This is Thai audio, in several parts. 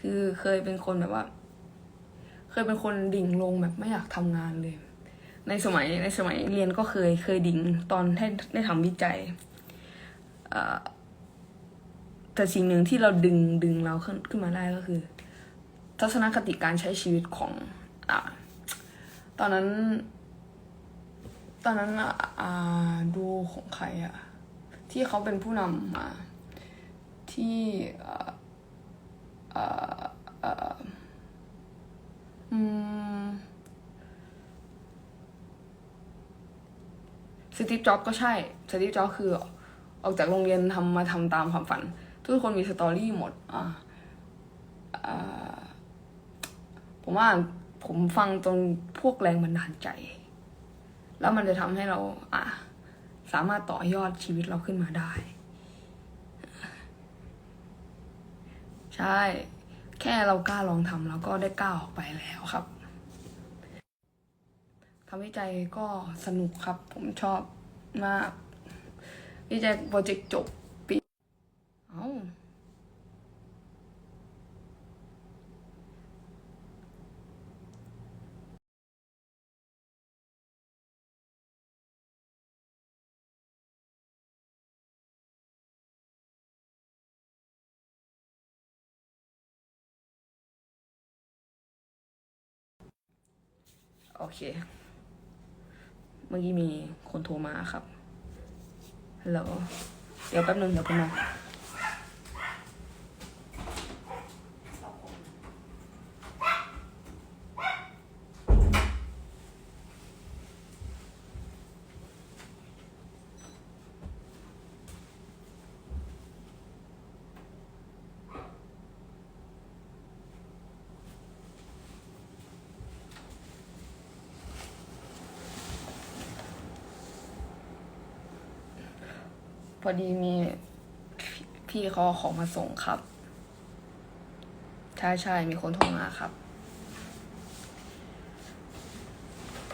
คือเคยเป็นคนแบบว่า เคยเป็นคนดิ่งลงแบบไม่อยากทำงานเลย ในสมัยในสมัยเรียนก็เคยเคยดิ่งตอนได้ได้ทำวิจัยแต่สิ่งหนึ่งที่เราดึงดึงเราขึ้นขึ้นมาได้ก็คือ ทัศนคติการใช้ชีวิตของอตอนนั้น ตอนนั้นอะอ่าดูของใครอะที่เขาเป็นผู้นำมาที่ สตีฟจ็อบก็ใช่สตีฟจ็อบคือออกจากโรงเรียนทำมาทำตามความฝัน ทุกคนมีสตอรี่หมดอ่าผมว่าผมฟังตรงพวกแรงบันดาลใจ แล้วมันจะทำให้เรา อะ สามารถต่อยอดชีวิตเราขึ้นมาได้ ใช่ แค่เรากล้าลองทำเราก็ได้ก้าวออกไปแล้วครับทำวิจัยก็สนุกครับ ผมชอบมาก วิจัยโปรเจกต์จบปี เอ้า โอเค เมื่อกี้มีคนโทรมาครับฮัลโหลเดี๋ยวแป๊บนึงเดี๋ยวคุณมา พอดีมีพี่เขาเอาของมาส่งครับ ใช่ใช่มีคนโทรมาครับ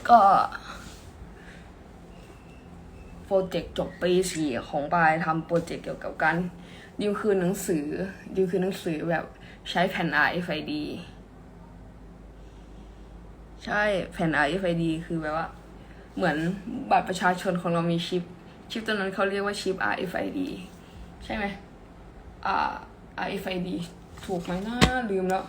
ก็โปรเจกต์จบปีสี่ของปายทำโปรเจกต์เกี่ยวกับการดิวคืนหนังสือดิวคืนหนังสือแบบใช้แผ่น RFID ใช่แผ่น RFID คือแบบว่า เหมือนบัตรประชาชนของเรามีชิป ชิปตัวนั้นเขาเรียกว่าชิป RFID ใช่ไหมอ่า RFID ถูกไหมนะลืมแล้ว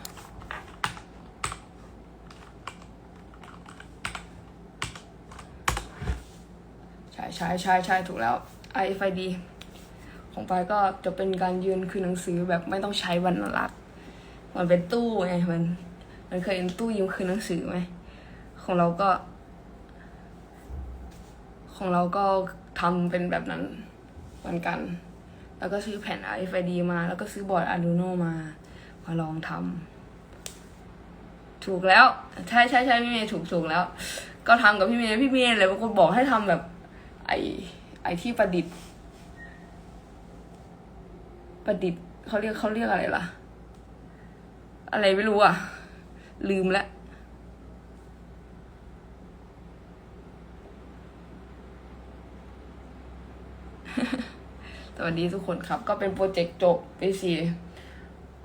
ใช่ใช่ใช่ใช่ถูกแล้ว RFID ของปายก็จะเป็นการยืนคือหนังสือแบบไม่ต้องใช้บรรลักษณ์มันเป็นตู้ไงมันมันเคยเห็นตู้ยืมคืนหนังสือไหมของเราก็ ของเราก็ ทำเป็นแบบนั้นเหมือนกัน แล้วก็ซื้อแผ่น RFID มา แล้วก็ซื้อบอร์ด Arduino มา มาลองทำถูกแล้ว ใช่ใช่ใช่พี่เมย์ถูกถูกแล้ว ก็ทำกับพี่เมย์พี่เมย์เลยบางคนบอกให้ทำแบบไอไอที่ประดิษฐ์ ประดิษฐ์เขาเรียกเขาเรียกอะไรล่ะ อะไรไม่รู้อะ ลืมแล้ว สวัสดีทุกคนครับ ก็เป็นโปรเจกต์จบไปสี่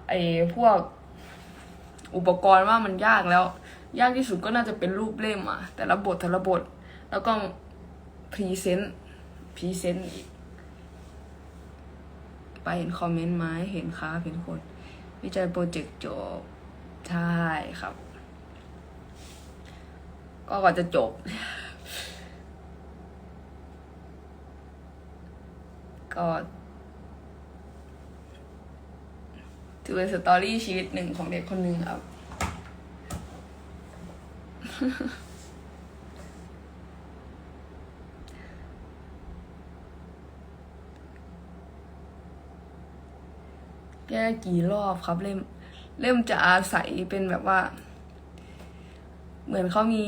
ไอพวกอุปกรณ์ว่ามันยากแล้ว ยากที่สุดก็น่าจะเป็นรูปเล่มอะแต่ละบทแต่ละบท แล้วก็พรีเซนต์พรีเซนต์อีกไปเห็นคอมเมนต์ไหมเห็นครับเห็นคน วิจัยโปรเจกต์จบ ใช่ครับ ก็ก่อนจะจบ ก็ถือเป็นสตอรี่ชีวิตหนึ่งของเด็กคนหนึ่งครับ แก้กี่รอบครับเล่มเล่มจะอาศัยเป็นแบบว่า เหมือนเขามี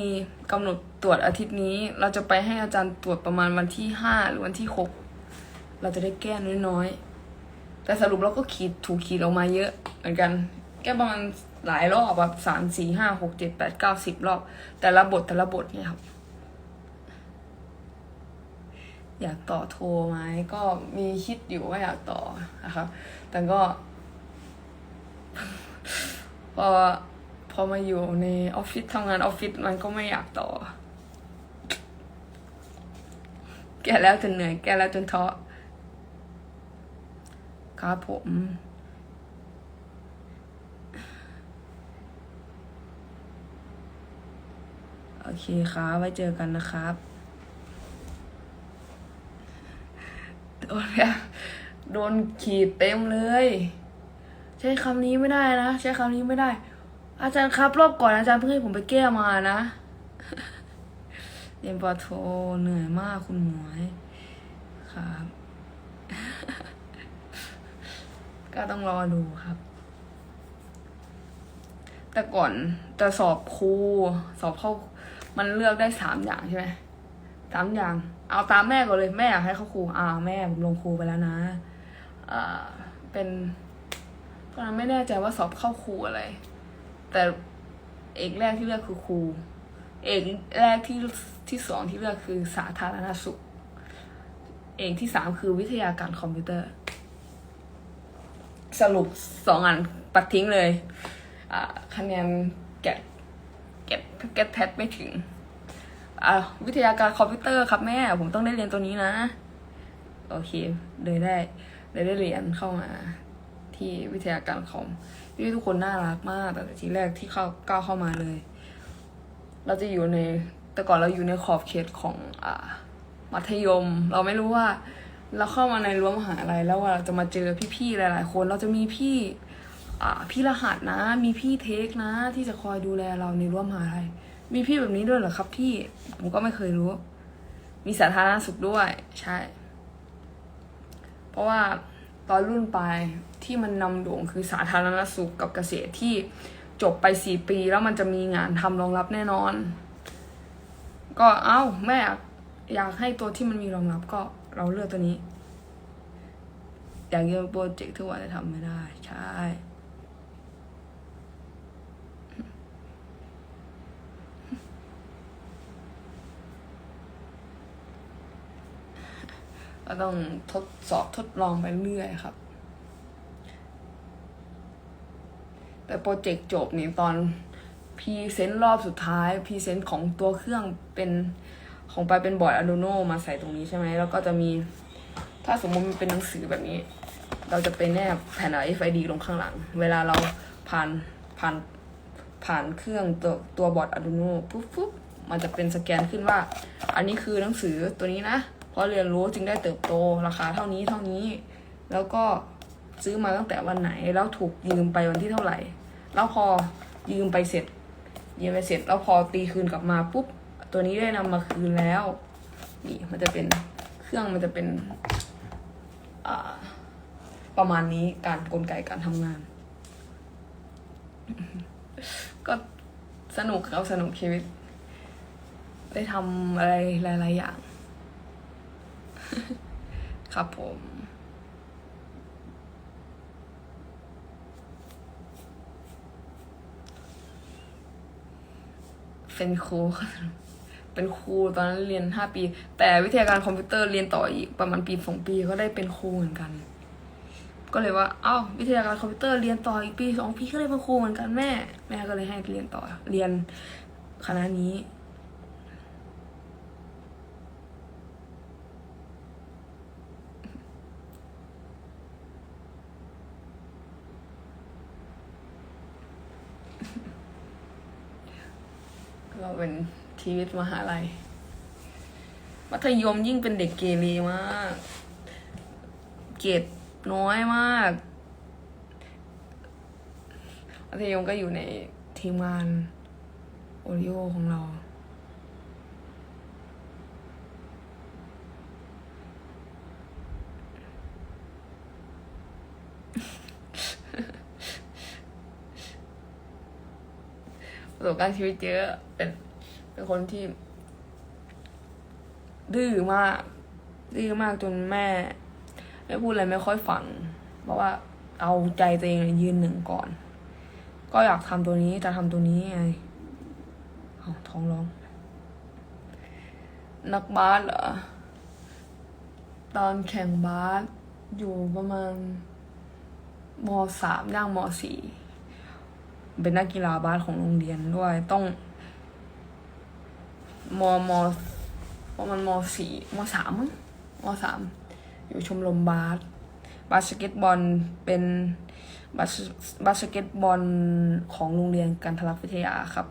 กำหนดตรวจอาทิตย์นี้ เราจะไปให้อาจารย์ตรวจประมาณวันที่ห้าหรือวันที่หก เราจะได้แก้น้อยๆ แต่สรุปเราก็ขีดถูกขีดออกมาเยอะเหมือนกัน แก้ประมาณหลายรอบแบบสามสี่ห้าหกเจ็ดแปดเก้าสิบรอบ แต่ละบทแต่ละบทเนี่ยครับ อยากต่อโทรไหมก็มีคิดอยู่ว่าอยากต่อนะครับ แต่ก็ พอพอมาอยู่ในออฟฟิศทำงานออฟฟิศมันก็ไม่อยากต่อ แก่แล้วจนเหนื่อย แก่แล้วจนท้อ ครับผม โอเคครับไว้เจอกันนะครับโดนโดนขีดเต็มเลย ใช้คำนี้ไม่ได้นะ ใช้คำนี้ไม่ได้ อาจารย์ครับ รอบก่อนอาจารย์เพิ่งให้ผมไปแก้มานะเรียนปอโทเหนื่อยมากคุณหมวยครับ ก็ต้องรอดูครับ แต่ก่อนจะสอบครูสอบเข้า มันเลือกได้สามอย่างใช่ไหมสามอย่าง เอาตามแม่ก่อนเลยแม่อยากให้เข้าครูอ่าแม่ผมลงครูไปแล้วนะอ่าเป็นตอนนั้นไม่แน่ใจว่าสอบเข้าครูอะไร แต่เอกแรกที่เลือกคือครู เอกแรกที่ที่สองที่เลือกคือสาธารณสุข เอกที่สามคือวิทยาการคอมพิวเตอร์ สรุปสองอันปัดทิ้งเลยคะแนนแกะแกะแกะแพทไม่ถึงอวิทยาการคอมพิวเตอร์ครับแม่ ผมต้องได้เรียนตัวนี้นะ โอเคเลยได้เลยได้เรียนเข้ามาที่วิทยาการคอมพี่ทุกคนน่ารักมากแต่ทีแรกที่เข้าก้าวเข้ามาเลย เราจะอยู่ในแต่ก่อนเราอยู่ในขอบเขตของอ่ามัธยม เราไม่รู้ว่า เราเข้ามาในรั้วมหาลัยแล้วว่าเราจะมาเจอพี่ๆหลาย ๆ คน เราจะมีพี่อ่าพี่รหัสนะ มีพี่เทคนะ ที่จะคอยดูแลเราในรั้วมหาลัยมีพี่แบบนี้ด้วยเหรอครับพี่ผมก็ไม่เคยรู้ มีสาธารณสุขด้วย ใช่ เพราะว่าตอนรุ่นปลายที่มันนำโด่งคือสาธารณสุขกับเกษตรที่จบไปสี่ปีแล้วมันจะมีงานทำรองรับแน่นอน ก็เอ้าแม่อยากให้ตัวที่มันมีรองรับก็ เราเลือกตัวนี้ อย่ากเรียโปรเจกต์ที่ว่าจะทำไม่ได้ ใช่ก็ต้องทดสอบทดลองไปเรื่อยครับ แต่โปรเจกต์จบเนี่ยตอนพรีเซนต์รอบสุดท้ายพรีเซนต์ของตัวเครื่องเป็น ของไปเป็นบอร์ด Arduino มาใส่ตรงนี้ใช่ไหมแล้วก็จะมีถ้าสมมติมันเป็นหนังสือแบบนี้ เราจะไปแนบแผ่น RFID ลงข้างหลัง เวลาเราผ่านผ่านผ่านเครื่องตัวตัวบอร์ด Arduino ปุ๊บปุ๊บมันจะเป็นสแกนขึ้นว่า อันนี้คือหนังสือตัวนี้นะ เพราะเรียนรู้จึงได้เติบโตราคาเท่านี้เท่านี้ แล้วก็ซื้อมาตั้งแต่วันไหน แล้วถูกยืมไปวันที่เท่าไหร่ แล้วพอยืมไปเสร็จยืมไปเสร็จ แล้วพอตีคืนกลับมาปุ๊บ ตัวนี้ได้นำมาคืนแล้ว นี่มันจะเป็นเครื่องมันจะเป็นประมาณนี้การกลไกการทำงาน ก็สนุกครับสนุกชีวิต ได้ทำอะไรหลาย ๆ อย่าง ครับผมเป็นครู เป็นครูตอนนั้นเรียนห้าปี แต่วิทยาการคอมพิวเตอร์เรียนต่ออีกประมาณปีสองปีก็ได้เป็นครูเหมือนกัน ก็เลยว่าเอ้าวิทยาการคอมพิวเตอร์เรียนต่ออีกปีสองปีก็ได้เป็นครูเหมือนกันแม่ แม่ก็เลยให้เรียนต่อเรียนคณะนี้ ก็เป็น ชีวิตมหาลัย มัธยมยิ่งเป็นเด็กเกเรมาก เกรดน้อยมาก มัธยมก็อยู่ในทีมงานโอริโอของเรา ประสบการณ์ชีวิตเยอะเป็น เป็นคนที่ ดื้อมาก ดื้อมากจนแม่ ไม่พูดอะไรไม่ค่อยฟังเพราะว่าเอาใจตัวเองยืนหนึ่งก่อน ก็อยากทำตัวนี้จะทำตัวนี้ไงเอาท้องร้อง นักบาสเหรอ ตอนแข่งบาสอยู่ประมาณมสามย่างมสี่เป็นนักกีฬาบาสของโรงเรียนด้วยต้อง มมประมาณมสี่มสามมั้งมสามอยู่ชมรมบาสบาสเกตบอลเป็นบาสบาสเกตบอลของโรงเรียนการทลักวิทยาครับ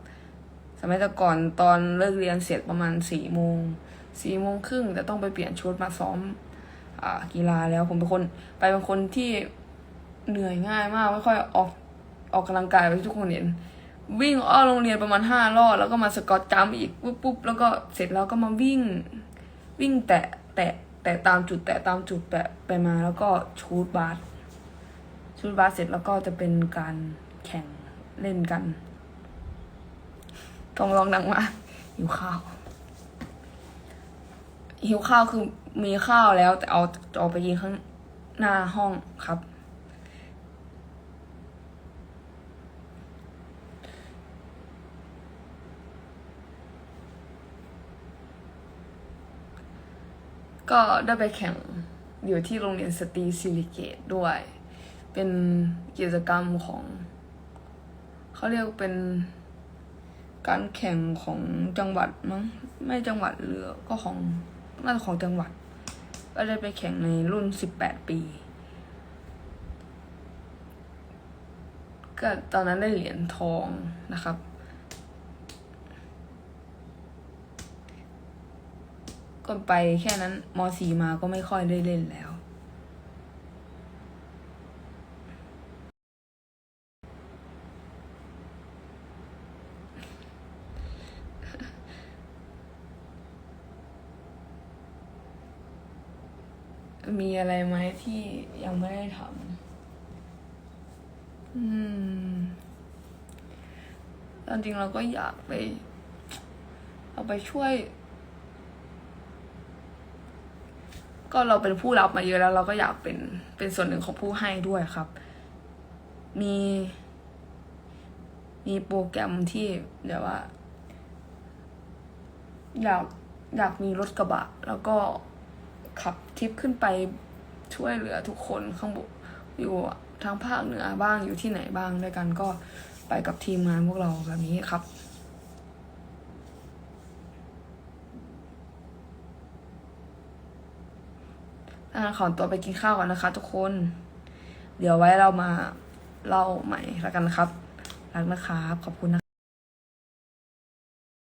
สมัยแต่ก่อนตอนเลิกเรียนเสร็จประมาณสี่โมงสี่โมงครึ่งแต่ต้องไปเปลี่ยนชุดมาซ้อมอกีฬาแล้วผมเป็นคนไปเป็นคนที่เหนื่อยง่ายมากไม่ค่อยออกออกกำลังกายไปทุกคนเห็น วิ่งอ้อโรงเรียนประมาณห้ารอบแล้วก็มาสกอตจัมป์อีกปุ๊บปุ๊บแล้วก็เสร็จแล้วก็มาวิ่ง วิ่งแตะแตะแตะตามจุด แตะตามจุดแตะไปมาแล้วก็ชูดบาสชูดบาสเสร็จแล้วก็จะเป็นการแข่งเล่นกันต้องร้องดังมากหิวข้าวหิวข้าวคือมีข้าวแล้วแต่เอาจะออกไปยิงข้างหน้าห้องครับ ก็ได้ไปแข่งอยู่ที่โรงเรียนสตรีซิลิเกตด้วย เป็นกิจกรรมของ เขาเรียกเป็นการแข่งของจังหวัดมั้งไม่จังหวัดหรือก็ของน่าจะของจังหวัด ก็ได้ไปแข่งในรุ่นสิบแปดปี ก็ตอนนั้นได้เหรียญทองนะครับ ก็ไปแค่นั้นมสีมาก็ไม่ค่อยได้เล่นแล้ว มีอะไรไหมที่ยังไม่ได้ทำอืมตอนจริงเราก็อยากไป เอาไปช่วย ก็เราเป็นผู้รับมาเยอะแล้ว เราก็อยากเป็นเป็นส่วนหนึ่งของผู้ให้ด้วยครับ มี มีโปรแกรมที่เดี๋ยวว่า อยากอยากมีรถกระบะ แล้วก็ขับทริปขึ้นไปช่วยเหลือทุกคนข้างบนอยู่ทางภาคเหนือบ้างอยู่ที่ไหนบ้างด้วยกันก็ไปกับทีมงานพวกเราแบบนี้ครับ ขอตัวไปกินข้าวก่อนนะคะ ทุกคน เดี๋ยวไว้เรามาเล่าใหม่แล้วกันนะครับ รักนะครับ ขอบคุณนะ